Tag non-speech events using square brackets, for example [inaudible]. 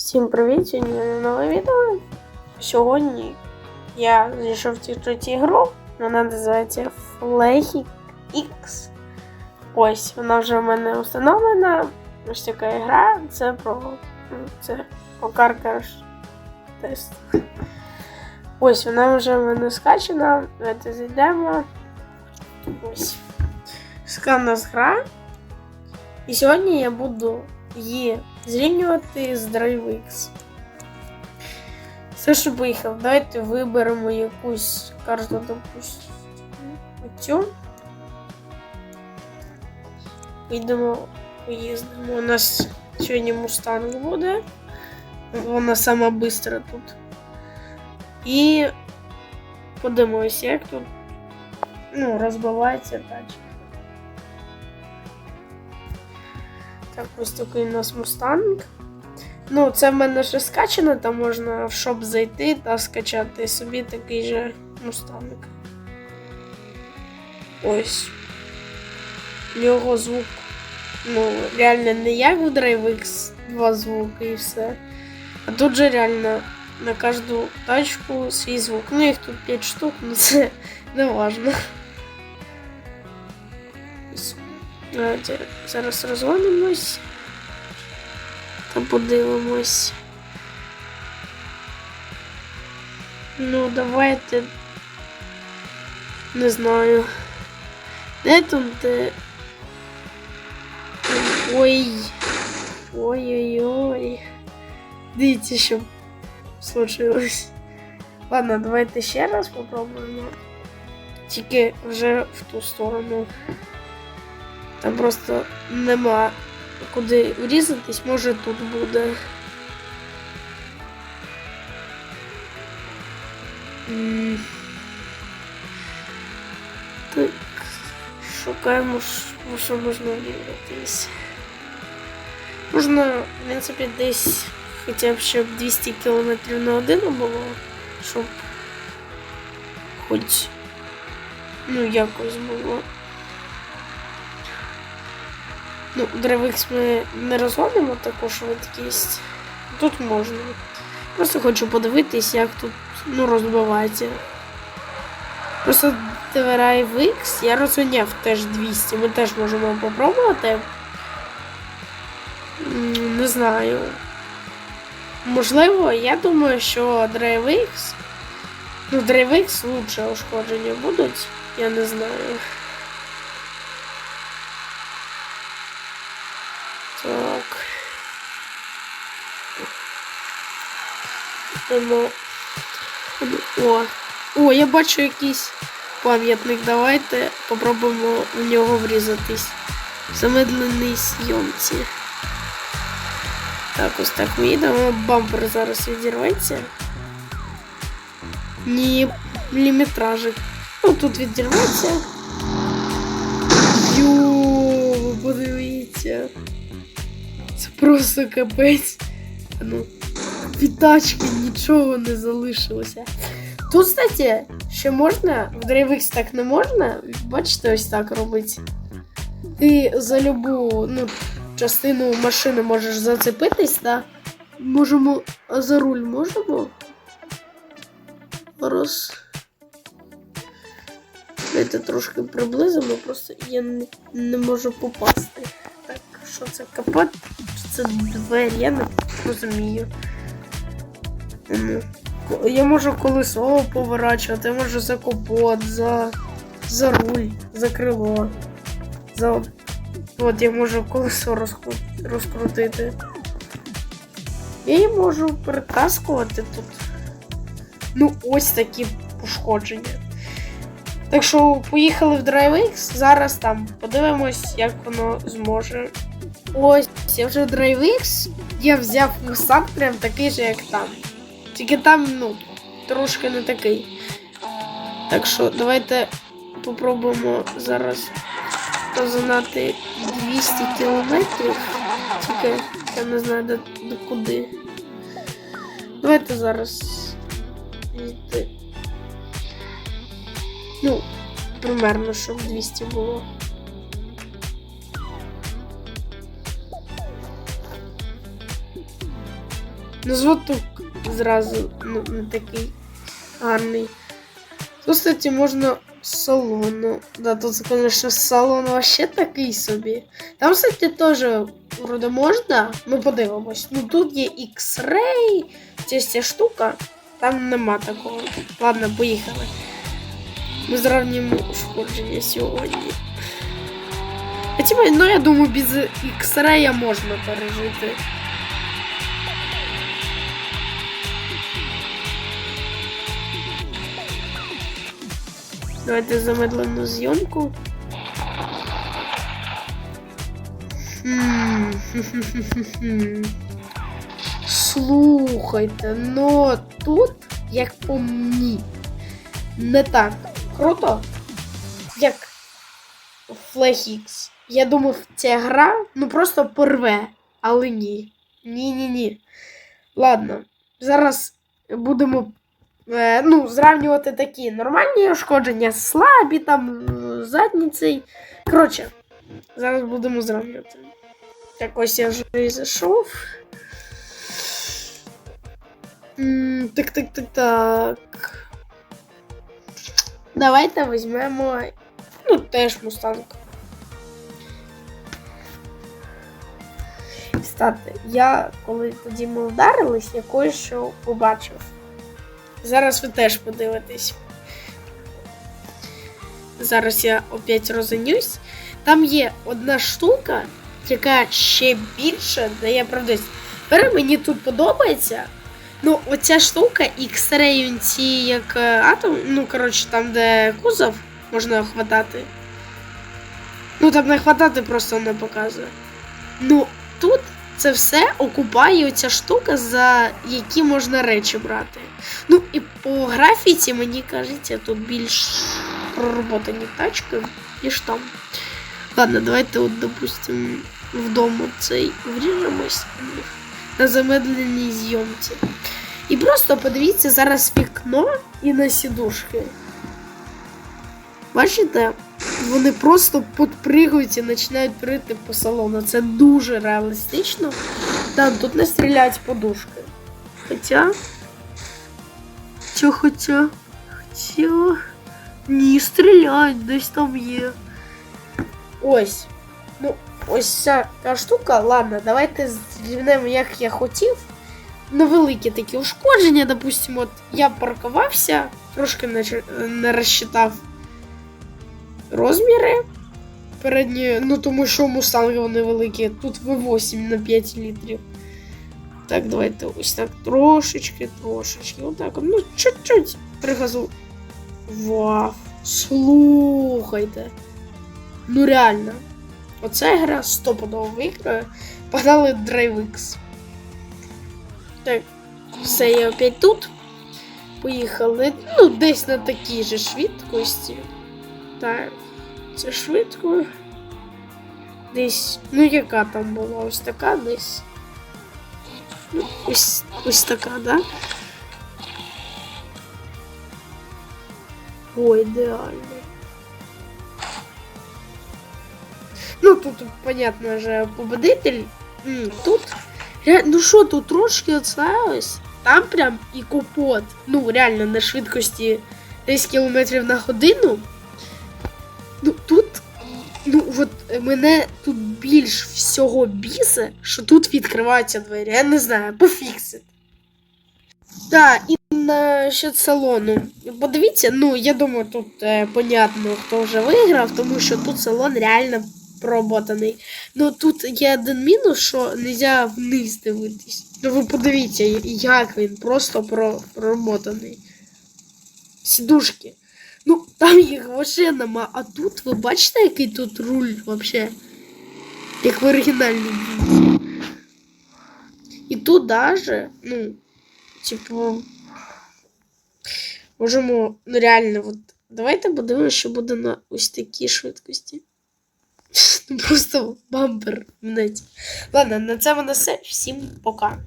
Всім привіт! Сьогодні нове відео. Сьогодні я зайшов в третю гру. Вона називається Flaky X. Ось, вона вже в мене встановлена. Ось така гра. Це про ну, це про каркаш тест. Ось вона вже в мене скачана. Давайте зайдемо. Ось. Нас гра. І сьогодні я буду її зрівнювати з DriveX. Все, що поїхав. Давайте виберемо якусь карту, допустимо. Цю. Підемо, поїздимо. У нас сьогодні Мустанг буде. Вона сама бистра тут. І подивимося, як тут ну, розбивається тачка. Так, ось такий у нас мустанг. Ну, це в мене вже скачано, там можна в шоп зайти та скачати собі такий же мустанг. Ось. Його звук. Ну, реально не як в DriveX два звуки і все. А тут же реально на кожну тачку свій звук. Ну, їх тут 5 штук, ну це [laughs] не важно. Давайте зараз розгонимось та подивимось. Ну, давайте. Не знаю. Де тут де. Ой. Ой-ой-ой. Дивіться, що случилось. Ладно, давайте ще раз попробуємо. Тільки вже в ту сторону. Там просто нема куди врізатись, може тут буде. Так, шукаємо, що- можна врізатись. Можна, в принципі, десь хоча б щоб 200 км на годину було, щоб хоч ну якось було. Ну, DriveX ми не розгонимо таку швидкість. Тут можна. Просто хочу подивитись, як тут ну, розбивається. Просто DriveX я розганяв теж 200. Ми теж можемо попробувати. Не знаю. Можливо, я думаю, що DriveX. Ну, DriveX лучше ушкодження будуть. Я не знаю. Так. Йдемо. О. О, я бачу якийсь пам'ятник. Давайте попробуємо в нього врізатись. В замедленій зйомці. Так, ось так ми їдемо. Бампер зараз відірветься. Ні, міліметражик. Ну, тут відірветься. Ви подивіться. Це просто капець. Ну, від нічого не залишилося. Тут, кстати, ще можна, в DriveX так не можна. Бачите, ось так робить. Ти за любу ну, частину машини можеш зацепитись, да? Можемо. А за руль можемо? Раз. Давайте трошки приблизимо, просто я не, не можу попасти. Так, що це капот? Чи це двері? Я не розумію. Я можу колесо поворачувати, я можу за капот, за, за руль, за крило. За... От я можу колесо розкру... розкрутити. Її можу перетаскувати тут. Ну, ось такі пошкодження. Так що поїхали в DriveX, зараз там подивимось, як воно зможе. Ось, я вже в DriveX, я взяв Mustang прям такий же, як там. Тільки там, ну, трошки не такий. Так що давайте попробуємо зараз розгнати 200 кілометрів. Тільки я не знаю до, до куди. Давайте зараз. йти. Ну, примерно, щоб 200 було. Звук зразу ну, не такий гарний. Тут, кстати, можна салону. Да, тут, звісно, салон вообще такий собі. Там, кстати, теж вроде можна. Ми подивимось. Ну тут є X-Ray, ця штука. Там нема такого. Ладно, поїхали. Ми зравнюємо ушкодження сьогодні. Хоча, ну я думаю, без X-Ray можна пережити. Давайте замедлену зйомку. Слухайте, ну тут, як по мені, не так круто, як Flag X. Я думав, ця гра ну просто порве, але ні. Ні-ні-ні. Ладно, зараз будемо ну, зрівнювати такі нормальні ушкодження, слабі там е, задніцей. Коротше, зараз будемо зрівнювати. Так ось я вже і зайшов. Так, так, так, так. Давайте візьмемо. Ну, теж мустанг. Кстати, я коли тоді ми вдарились, я кое-що побачив. Зараз ви теж подивитесь. Зараз я опять розганюсь. Там є одна штука, яка ще більше дає правдивість. Тепер мені тут подобається. Ну, оця штука X-Ray ці як е, атом, ну, коротше, там, де кузов можна хватати. Ну, там не хватати просто не показує. Ну, тут це все окупає оця штука, за які можна речі брати. Ну, і по графіці, мені кажеться, тут більш пророботані тачки, ніж там. Ладно, давайте, от, допустимо, вдома цей вріжемось на замедленій зйомці. І просто подивіться зараз вікно і на сідушки. Бачите? Вони просто підпригують і починають прийти по салону. Це дуже реалістично. Там тут не стріляють подушки. Хоча. Хоча, хоча. Хоча. Ні, стріляють, десь там є. Ось. Ну, ось ця та штука. Ладно, давайте зрівнемо, як я хотів. Невеликі такі ушкодження, допустимо, от я паркувався, трошки не, не розчитав розміри передні, ну тому що мустанги вони великі. Тут V8 на 5 літрів. Так, давайте ось так трошечки, трошечки. Отак. от, Ну, чуть-чуть пригазу. Вау. Слухайте. Ну реально. Оця гра стопудово виграє. Погнали DriveX. Так, все, я опять тут. Поїхали. Ну, десь на такій же швидкості. Так, це швидко. Десь. Ну, яка там була? Ось така десь. Ну, ось, ось така, да? О, ідеально. Ну, тут, понятно же, победитель. Тут. Ну що, тут трошки оце. Там прям і капот. Ну, реально, на швидкості 10 км на годину. Мене тут більш всього бісе, що тут відкриваються двері. Я не знаю, пофіксить. Так, і насчет салону. Подивіться, ну, я думаю, тут е, понятно, хто вже виграв, тому що тут салон реально проработаний. Ну тут є один мінус, що не можна вниз дивитись. Ну ви подивіться, як він просто про- проработаний. Сідушки. Ну, там їх вообще нема. А тут ви бачите, який тут руль вообще? Як в оригінальній бійці. І тут даже, ну, типу, можемо, ну реально, от, давайте подивимося, що буде на ось такій швидкості. [laughs] Просто бампер в неті. Ладно, на цьому на все. Всім пока.